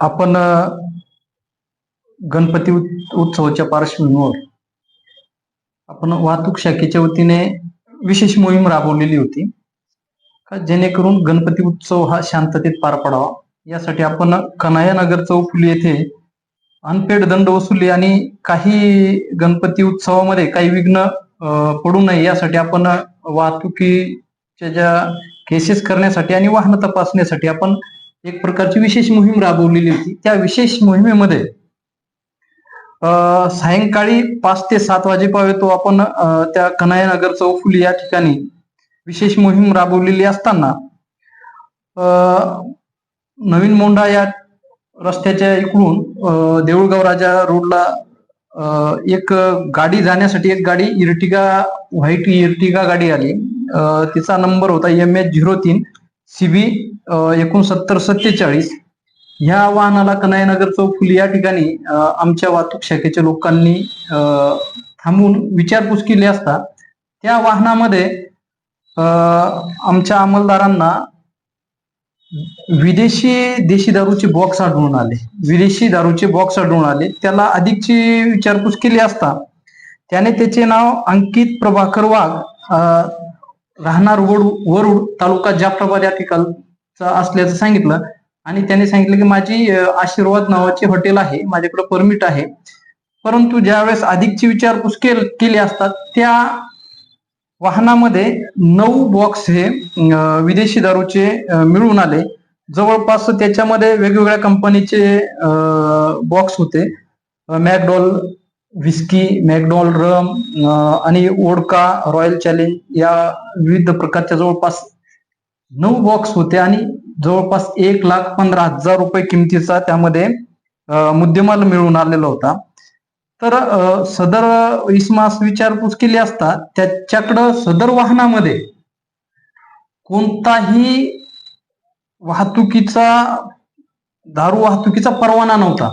आपण गणपती उत्सवाच्या पार्श्वभूमीवर आपण वाहतूक शाखेच्या वतीने विशेष मोहीम राबवलेली होती. का जेणेकरून गणपती उत्सव हा शांततेत पार पडावा. यासाठी आपण कन्हैया नगर चौफुली येथे अनपेड दंड वसुली आणि काही गणपती उत्सवामध्ये काही विघ्न पडू नये यासाठी आपण वाहतुकीच्या ज्या केसेस करण्यासाठी आणि वाहन तपासण्यासाठी आपण एक प्रकारची विशेष मोहीम राबवलेली होती. त्या विशेष मोहिमेमध्ये सायंकाळी पाच ते सात वाजेपर्यंत आपण त्या कन्हायनगर चौफुली या ठिकाणी विशेष मोहीम राबवलेली असताना नवीन मोंढा या रस्त्याच्या इकडून देऊळगाव राजा रोडला एक गाडी जाण्यासाठी एक गाडी इर्टिगा व्हाईट इर्टिगा गाडी आली. तिचा नंबर होता एम एच झिरो तीन. सीबी एकोणसत्तर सत्तेचाळीस. ह्या वाहनाला कन्हैयानगर चौफुली या ठिकाणी आमच्या वाहतूक शाखेच्या लोकांनी थांबून विचारपूस केली असता त्या वाहनामध्ये आमच्या अंमलदारांना विदेशी देशी दारूचे बॉक्स आढळून आले. विदेशी दारूचे बॉक्स आढळून आले. त्याला अधिकची विचारपूस केली असता त्याने त्याचे नाव अंकित प्रभाकर वाघ अ, राहणार वड वरुड तालुका जाफराबाद या ठिकाणचा असल्याचं सांगितलं. आणि त्याने सांगितलं की माझी आशीर्वाद नावाचे हॉटेल आहे माझ्याकडे परमिट आहे. परंतु ज्यावेळेस अधिकची विचारपूस केली असतात त्या वाहनामध्ये नऊ बॉक्स हे विदेशी दारूचे मिळून आले. जवळपास त्याच्यामध्ये वेगवेगळ्या कंपनीचे बॉक्स होते. मॅकडॉल विस्की मॅकडॉल रम आणि ओडका रॉयल चॅलेंज या विविध प्रकारच्या जवळपास नऊ बॉक्स होते आणि जवळपास एक लाख पंधरा हजार रुपये किमतीचा त्यामध्ये मुद्देमाल मिळून आलेला होता. तर सदर इसमास विचारपूस केली असता त्याच्याकडं सदर वाहनामध्ये कोणताही वाहतुकीचा दारू वाहतुकीचा परवाना नव्हता.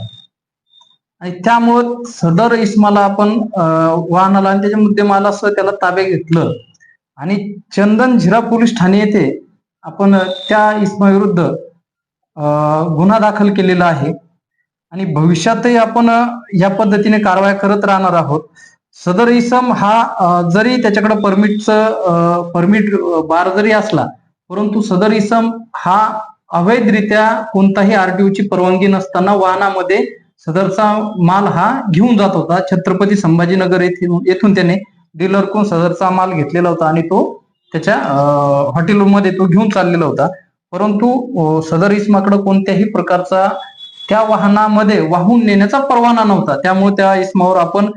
आणि त्यामुळं सदर इस्माला आपण वाहनाला आणि त्याच्या मुद्देमाला असं त्याला ताब्यात घेतलं. आणि चंदन झिरा पोलीस ठाणे येथे आपण त्या इस्माविरुद्ध गुन्हा दाखल केलेला आहे. आणि भविष्यातही आपण या पद्धतीने कारवाया करत राहणार आहोत. सदर इसम हा जरी त्याच्याकडे परमिटचं परमिट बार जरी असला परंतु सदर इसम हा अवैधरित्या कोणताही आरटीओची परवानगी नसताना वाहनामध्ये सदरचा माल हा घेऊन जात होता. छत्रपती संभाजीनगर येथून येथून त्याने डीलरकडून सदरचा माल घेतलेला होता आणि तो त्याच्या हॉटेलमध्ये तो घेऊन चाललेला होता. परंतु सदर इस्माकडे कोणत्याही प्रकारचा त्या वाहनामध्ये वाहून नेण्याचा परवाना नव्हता. त्यामुळे त्या इस्मावर आपण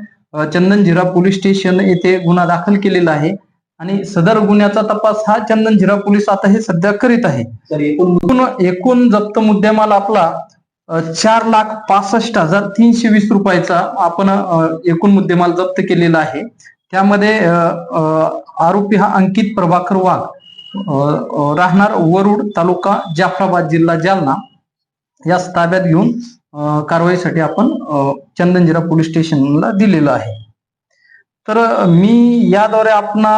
चंदनझिरा पोलीस स्टेशन येथे गुन्हा दाखल केलेला आहे. आणि सदर गुन्ह्याचा तपास हा चंदनझिरा पोलीस आता हे सध्या करीत आहे. एकूण एकूण जप्त मुद्देमाल आपला चार लाख पासष्ट हजार तीनशे वीस रुपयाचा आपण एकूण मुद्देमाल जप्त केलेला आहे. त्यामध्ये आरोपी हा अंकित प्रभाकर वाघ राहणार वरुड तालुका जाफराबाद जिल्हा जालना. याच ताब्यात घेऊन कारवाईसाठी आपण चंदनजिरा पोलीस स्टेशनला दिलेलं आहे. तर मी याद्वारे आपणा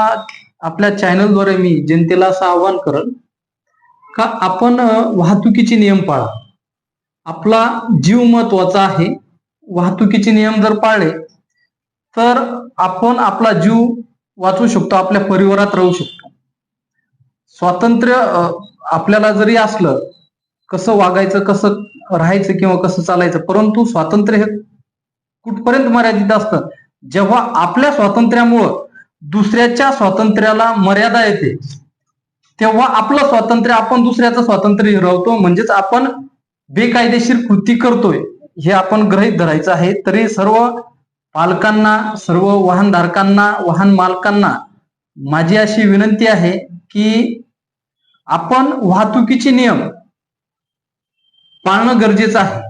आपल्या चॅनलद्वारे मी जनतेला असं आवाहन करल का आपण वाहतुकीचे नियम पाळा. आपला जीव महत्त्वाचा आहे. वाहतुकीचे नियम जर पाळले तर आपण आपला जीव वाचवू शकतो आपल्या परिवारात राहू शकतो. स्वातंत्र्य आपल्याला जरी असलं कसं वागायचं कसं राहायचं किंवा कसं चालायचं परंतु स्वातंत्र्य हे कुठपर्यंत मर्यादित असतं? जेव्हा आपल्या स्वातंत्र्यामुळं दुसऱ्याच्या स्वातंत्र्याला मर्यादा येते तेव्हा आपलं स्वातंत्र्य आपण दुसऱ्याचं स्वातंत्र्य हिरावतो. म्हणजेच आपण बेकायदेशीर कृती करतोय हे आपण गृहीत धरायचं आहे. तरी सर्व पालकांना सर्व वाहनधारकांना वाहन मालकांना माझी अशी विनंती आहे की आपण वाहतुकीचे नियम पाळणं गरजेचं आहे.